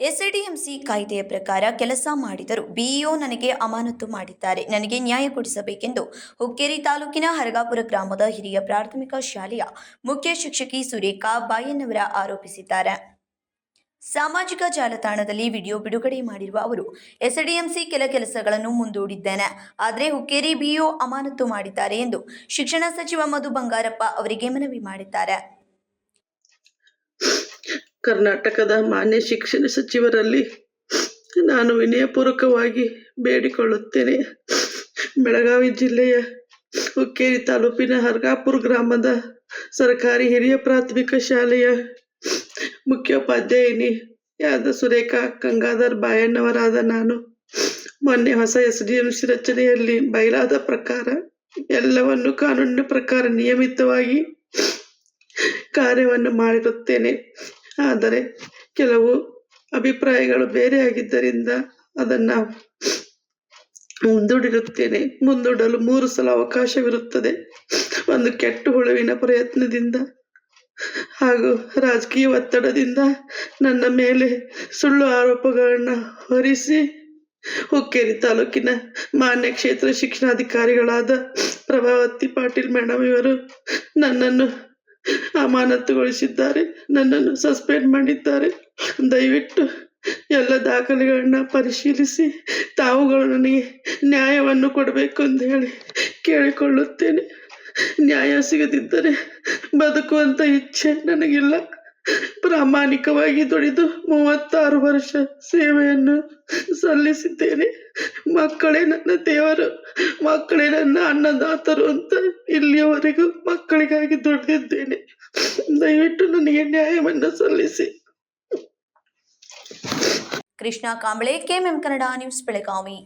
SDMC ಕಾಯ್ದೆಯ ಪ್ರಕಾರ ಕೆಲಸ ಮಾಡಿದರು ಬಿಇಒ ನನಗೆ ಅಮಾನತು ಮಾಡಿದ್ದಾರೆ. ನನಗೆ ನ್ಯಾಯ ಕೊಡಿಸಬೇಕೆಂದು ಹುಕ್ಕೇರಿ ತಾಲೂಕಿನ ಹರಗಾಪುರ ಗ್ರಾಮದ ಹಿರಿಯ ಪ್ರಾಥಮಿಕ ಶಾಲೆಯ ಮುಖ್ಯ ಶಿಕ್ಷಕಿ ಸುರೇಖಾ ಬಾಯನ್ನವರ ಆರೋಪಿಸಿದ್ದಾರೆ. ಸಾಮಾಜಿಕ ಜಾಲತಾಣದಲ್ಲಿ ವಿಡಿಯೋ ಬಿಡುಗಡೆ ಮಾಡಿರುವ ಅವರು ಎಸ್ಡಿಎಂಸಿ ಕೆಲ ಕೆಲಸಗಳನ್ನು ಮುಂದೂಡಿದ್ದೇನೆ. ಆದರೆ ಹುಕ್ಕೇರಿ ಬಿಇಒ ಅಮಾನತು ಮಾಡಿದ್ದಾರೆ ಎಂದು ಶಿಕ್ಷಣ ಸಚಿವ ಮಧು ಬಂಗಾರಪ್ಪ ಅವರಿಗೆ ಮನವಿ ಮಾಡಿದ್ದಾರೆ. ಕರ್ನಾಟಕದ ಮಾನ್ಯ ಶಿಕ್ಷಣ ಸಚಿವರಲ್ಲಿ ನಾನು ವಿನಯಪೂರ್ವಕವಾಗಿ ಬೇಡಿಕೊಳ್ಳುತ್ತೇನೆ. ಬೆಳಗಾವಿ ಜಿಲ್ಲೆಯ ಹುಕ್ಕೇರಿ ತಾಲೂಕಿನ ಹರ್ಗಾಪುರ ಗ್ರಾಮದ ಸರ್ಕಾರಿ ಹಿರಿಯ ಪ್ರಾಥಮಿಕ ಶಾಲೆಯ ಮುಖ್ಯೋಪಾಧ್ಯಾಯಿನಿ ಯಾದ ಸುರೇಖಾ ಗಂಗಾಧರ್ ಬಾಯಣ್ಣವರಾದ ನಾನು. ಮೊನ್ನೆ ಹೊಸ ಎಸ್ ಡಿ ಎಂ ಸಿ ರಚನೆಯಲ್ಲಿ ಬಯಲಾದ ಪ್ರಕಾರ ಎಲ್ಲವನ್ನು ಕಾನೂನಿನ ಪ್ರಕಾರ ನಿಯಮಿತವಾಗಿ ಕಾರ್ಯವನ್ನು ಮಾಡಿರುತ್ತೇನೆ. ಆದರೆ ಕೆಲವು ಅಭಿಪ್ರಾಯಗಳು ಬೇರೆಯಾಗಿದ್ದರಿಂದ ಅದನ್ನ ಮುಂದೂಡಿರುತ್ತೇನೆ. ಮುಂದೂಡಲು ಮೂರು ಸಲ ಅವಕಾಶವಿರುತ್ತದೆ. ಒಂದು ಕೆಟ್ಟ ಹುಳುವಿನ ಪ್ರಯತ್ನದಿಂದ ಹಾಗೂ ರಾಜಕೀಯ ಒತ್ತಡದಿಂದ ನನ್ನ ಮೇಲೆ ಸುಳ್ಳು ಆರೋಪಗಳನ್ನು ಹೊರಿಸಿ ಹುಕ್ಕೇರಿ ತಾಲೂಕಿನ ಮಾನ್ಯ ಕ್ಷೇತ್ರ ಶಿಕ್ಷಣಾಧಿಕಾರಿಗಳಾದ ಪ್ರಭಾವತಿ ಪಾಟೀಲ್ ಮೇಡಮ್ ಇವರು ನನ್ನನ್ನು ಅಮಾನತುಗೊಳಿಸಿದ್ದಾರೆ. ನನ್ನನ್ನು ಸಸ್ಪೆಂಡ್ ಮಾಡಿದ್ದಾರೆ. ದಯವಿಟ್ಟು ಎಲ್ಲ ದಾಖಲೆಗಳನ್ನ ಪರಿಶೀಲಿಸಿ, ತಾವುಗಳು ನನಗೆ ನ್ಯಾಯವನ್ನು ಕೊಡಬೇಕು ಅಂತ ಹೇಳಿ ಕೇಳಿಕೊಳ್ಳುತ್ತೇನೆ. ನ್ಯಾಯ ಸಿಗದಿದ್ದರೆ ಬದುಕುವಂತ ಇಚ್ಛೆ ನನಗಿಲ್ಲ. ಪ್ರಾಮಾಣಿಕವಾಗಿ ದುಡಿದು ಮೂವತ್ತಾರು ವರ್ಷ ಸೇವೆಯನ್ನು ಸಲ್ಲಿಸಿದ್ದೇನೆ. ಮಕ್ಕಳೇ ನನ್ನ ದೇವರು, ಮಕ್ಕಳೇ ನನ್ನ ಅನ್ನದಾತರು ಅಂತ ಇಲ್ಲಿಯವರೆಗೂ ಮಕ್ಕಳಿಗಾಗಿ ದುಡಿದಿದ್ದೇನೆ. ದಯವಿಟ್ಟು ನನಗೆ ನ್ಯಾಯವನ್ನು ಸಲ್ಲಿಸಿ. Krishna Kamble, KMM Kannada news Belagavi.